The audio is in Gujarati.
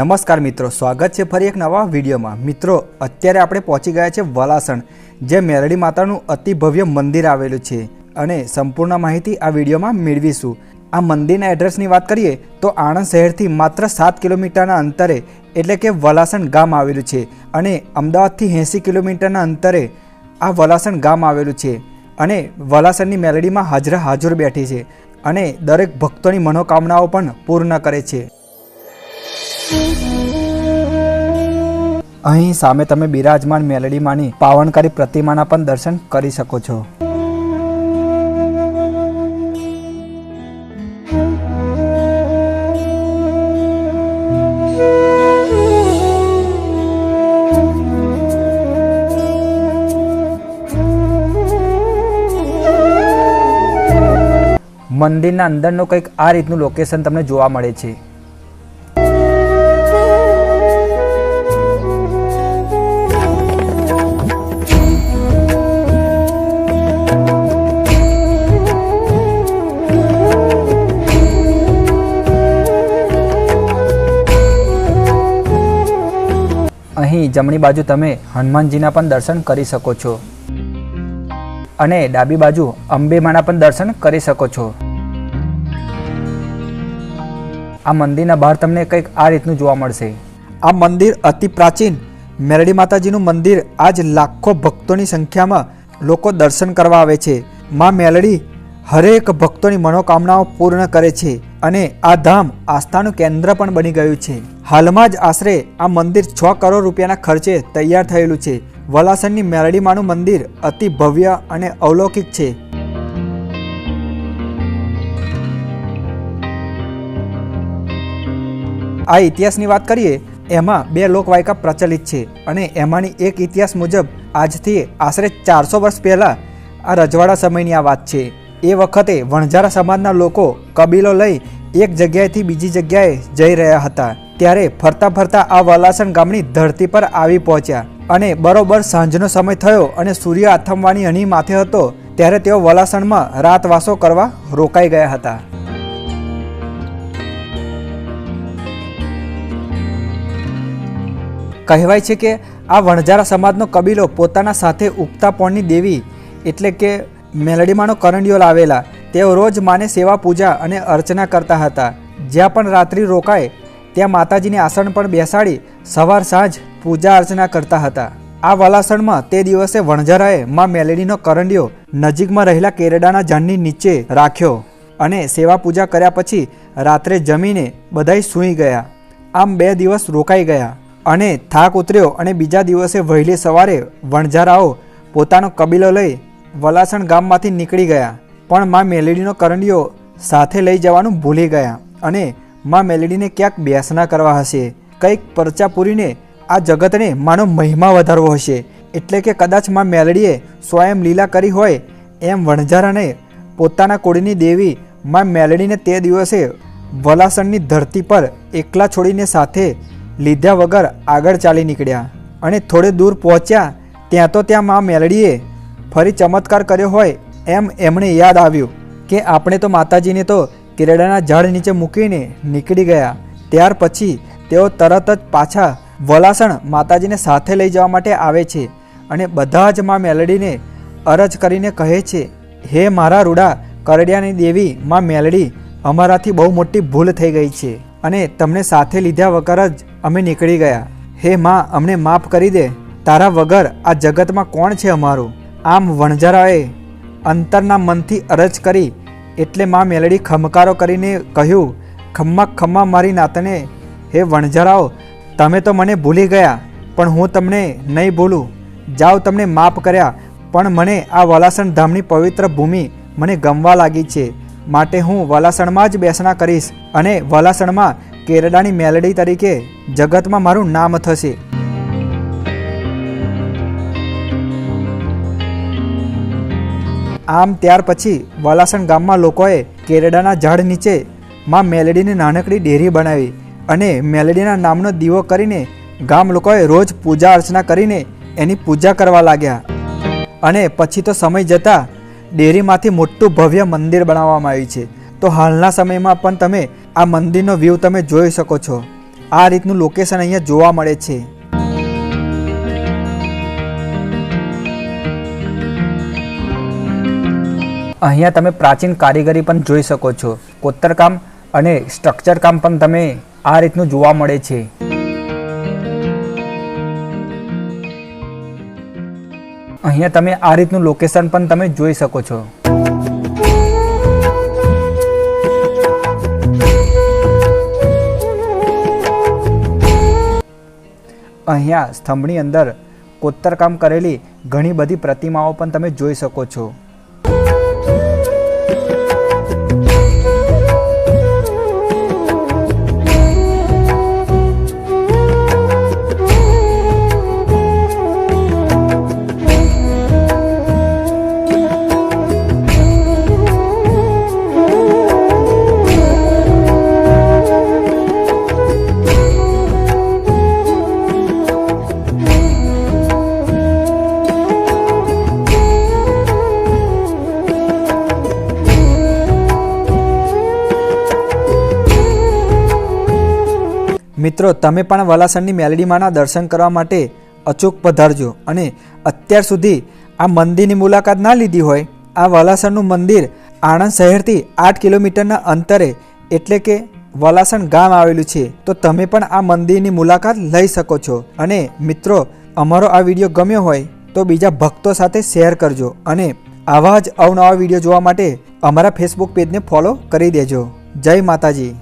નમસ્કાર મિત્રો, સ્વાગત છે ફરી એક નવા વિડીયોમાં. મિત્રો, અત્યારે આપણે પહોંચી ગયા છે વલાસણ, જે મેરડી માતાનું અતિ ભવ્ય મંદિર આવેલું છે. અને સંપૂર્ણ માહિતી આ વિડીયોમાં મેળવીશું. આ મંદિરના એડ્રેસની વાત કરીએ, તો આણંદ શહેરથી માત્ર સાત કિલોમીટરના અંતરે, એટલે કે વલાસણ ગામ આવેલું છે. અને અમદાવાદથી એંસી કિલોમીટરના અંતરે આ વલાસણ ગામ આવેલું છે. અને વલાસણની મેલડીમાં હાજરા હાજર બેઠી છે. અને દરેક ભક્તોની મનોકામનાઓ પણ પૂર્ણ કરે છે. અહીં સામે તમે બિરાજમાન મેલડીમાંની પાવનકારી પ્રતિમાના પણ દર્શન કરી શકો છો. મંદિરના અંદરનું કંઈક આ રીતનું લોકેશન તમને જોવા મળે છે. જમણી બાજુ તમે હનુમાનજીના પણ દર્શન કરી શકો છો. અને ડાબી બાજુ અંબેમાના પણ દર્શન કરી શકો છો. આ મંદિરના બહાર તમને કંઈક આ રીતનું જોવા મળશે. આ મંદિર અતિ પ્રાચીન. મેરડી માતાજીનું મંદિર આજ લાખો ભક્તોની સંખ્યામાં લોકો દર્શન કરવા આવે છે. માં મેલડી હરેક ભક્તોની મનોકામનાઓ પૂર્ણ કરે છે અને આ ધામ આસ્થાનું કેન્દ્ર પણ બની ગયું છે. હાલમાં જ આશરે આ મંદિર છ કરોડ રૂપિયાના ખર્ચે તૈયાર થયેલું છે. વલાસણની મેરડીમાનું મંદિર અતિ ભવ્ય અને અવલૌકિક છે. આ ઇતિહાસની વાત કરીએ, એમાં બે લોકવાયકા પ્રચલિત છે અને એમાંની એક ઇતિહાસ મુજબ આજથી આશરે ચારસો વર્ષ પહેલાં આ રજવાડા સમયની આ વાત છે. એ વખતે વણઝારા સમાજના લોકો કબીલો લઈ એક જગ્યાએથી બીજી જગ્યાએ જઈ રહ્યા હતા. ત્યારે ફરતા ફરતા આ વલાસણ ગામની ધરતી પર આવી પહોંચ્યા અને બરોબર સાંજનો સમય થયો અને સૂર્ય આથમવાની અણી માથે હતો ત્યારે તેઓ વલાસણમાં રાતવાસો કરવા રોકાઈ ગયા હતા. કહેવાય છે કે આ વણઝારા સમાજનો કબીલો પોતાના સાથે ઉગતા પોણની દેવી એટલે કે મેલડીમાંનો કરંડિયો લાવેલા. તેઓ રોજ માને સેવા પૂજા અને અર્ચના કરતા હતા. જ્યાં પણ રાત્રિ રોકાય ત્યાં માતાજીની આસન પણ બેસાડી સવાર સાંજ પૂજા અર્ચના કરતા હતા. આ વલાસણમાં તે દિવસે વણઝારાએ માં મેલેડીનો કરંડિયો નજીકમાં રહેલા કેરડાના ઝાડની નીચે રાખ્યો અને સેવા પૂજા કર્યા પછી રાત્રે જમીને બધાય સૂઈ ગયા. આમ બે દિવસ રોકાઈ ગયા અને થાક ઉતર્યો અને બીજા દિવસે વહેલી સવારે વણઝારાઓ પોતાનો કબીલો લઈ વલાસણ ગામમાંથી નીકળી ગયા. પણ માં મેલેડીનો કરંડિયો સાથે લઈ જવાનું ભૂલી ગયા અને માં મેલડીને ક્યાંક બેસના કરવા હશે. કંઈક પરચા પૂરીને આ જગતને માનો મહિમા વધારવો હશે. એટલે કે કદાચમાં મેલડીએ સ્વયં લીલા કરી હોય એમ વણઝારાને પોતાના કોળીની દેવી માં મેલડીને તે દિવસે વલાસણની ધરતી પર એકલા છોડીને સાથે લીધા વગર આગળ ચાલી નીકળ્યા. અને થોડે દૂર પહોંચ્યા ત્યાં તો ત્યાં માં મેલડીએ ફરી ચમત્કાર કર્યો હોય એમ એમણે યાદ આવ્યું કે આપણે તો માતાજીને તો કેરડાના ઝાડ નીચે મૂકીને નીકળી ગયા. ત્યાર પછી તેઓ તરત જ પાછા વલાસણ માતાજીને સાથે લઈ જવા માટે આવે છે અને બધા જ માં મેલડીને અરજ કરીને કહે છે, હે મારા રૂડા, કરડિયાની દેવી માં મેલડી, અમારાથી બહુ મોટી ભૂલ થઈ ગઈ છે અને તમને સાથે લીધા વગર જ અમે નીકળી ગયા. હે માં, અમને માફ કરી દે. તારા વગર આ જગતમાં કોણ છે અમારું? આમ વણઝારાએ અંતરના મનથી અરજ કરી એટલે માં મેલડી ખમકારો કરીને કહ્યું, ખમ્મા ખમ્મા મારી નાતને, હે વણઝરાઓ, તમે તો મને ભૂલી ગયા, પણ હું તમને નહીં ભૂલું. જાઓ તમને માફ કર્યા, પણ મને આ વલાસણ ધામની પવિત્ર ભૂમિ મને ગમવા લાગી છે. માટે હું વલાસણમાં જ બેસણા કરીશ અને વલાસણમાં કેરડાની મેલડી તરીકે જગતમાં મારું નામ થશે. આમ ત્યાર પછી વલાસણ ગામમાં લોકોએ કેરડાના ઝાડ નીચે માં મેલડીની નાનકડી ડેરી બનાવી અને મેલડીના નામનો દીવો કરીને ગામ લોકોએ રોજ પૂજા અર્ચના કરીને એની પૂજા કરવા લાગ્યા. અને પછી તો સમય જતાં ડેરીમાંથી મોટું ભવ્ય મંદિર બનાવવામાં આવ્યું છે. તો હાલના સમયમાં પણ તમે આ મંદિરનો વ્યૂ તમે જોઈ શકો છો. આ રીતનું લોકેશન અહીંયા જોવા મળે છે. અહીંયા તમે પ્રાચીન કારીગરી પણ જોઈ શકો છો. કોતરકામ અને સ્ટ્રક્ચર કામ પણ તમે આ રીતનું જોવા મળે છે. અહીંયા તમે આ રીતનું લોકેશન પણ તમે જોઈ શકો છો. અહીંયા સ્તંભની અંદર કોતરકામ કરેલી ઘણી બધી પ્રતિમાઓ પણ તમે જોઈ શકો છો. મિત્રો, તમે પણ વલાસણની મેલડીમાના દર્શન કરવા માટે અચૂક પધારજો અને અત્યાર સુધી આ મંદિરની મુલાકાત ના લીધી હોય. આ વલાસણનું મંદિર આણંદ શહેરથી આઠ કિલોમીટરના અંતરે એટલે કે વલાસણ ગામ આવેલું છે. તો તમે પણ આ મંદિરની મુલાકાત લઈ શકો છો. અને મિત્રો, અમારો આ વીડિયો ગમ્યો હોય તો બીજા ભક્તો સાથે શેર કરજો અને આવા જ અવનવા વીડિયો જોવા માટે અમારા ફેસબુક પેજને ફોલો કરી દેજો. જય માતાજી.